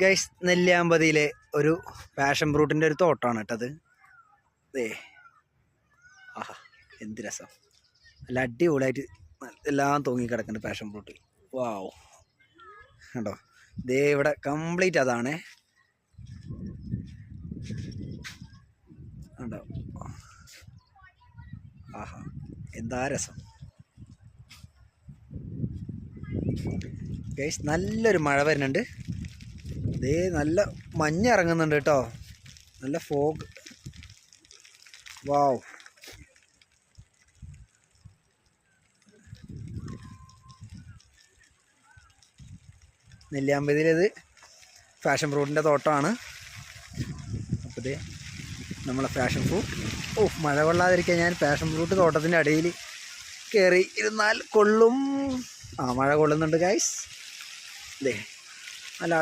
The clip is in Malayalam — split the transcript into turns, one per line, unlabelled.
ഗൈസ് നെല്ലിയാമ്പതിയിലെ ഒരു പാഷൻ ഫ്രൂട്ടിന്റെ ഒരു തോട്ടമാണ് കേട്ടത് ദേ. ആഹാ എന്ത് രസം. നല്ല അടിപൊളിയായിട്ട് എല്ലാം തൂങ്ങി കിടക്കുന്നുണ്ട് പാഷൻ ഫ്രൂട്ട് വാവ് കണ്ടോ? ദേ ഇവിടെ കംപ്ലീറ്റ് അതാണ്. കണ്ടോ? ആഹാ എന്താ രസം. ഗൈസ് നല്ലൊരു മഴ വരുന്നുണ്ട്. ദേ നല്ല മഞ്ഞ് ഇറങ്ങുന്നുണ്ട് കേട്ടോ. നല്ല ഫോഗ് വാവ്. നെല്ലിയാമ്പതിയിലേത് ഫാഷൻ ഫ്രൂട്ടിന്റെ തോട്ടമാണ് അപ്പോൾ ഇത് നമ്മളെ ഫാഷൻ ഫ്രൂട്ട് ഓ മഴ കൊള്ളാതിരിക്കാൻ ഞാൻ ഫാഷൻ ഫ്രൂട്ട് തോട്ടത്തിന്റെ അടിയിൽ കയറി ഇരുന്നാൽ കൊള്ളും. ആ മഴ കൊള്ളുന്നുണ്ട് ഗൈസ് അല്ലേ നല്ല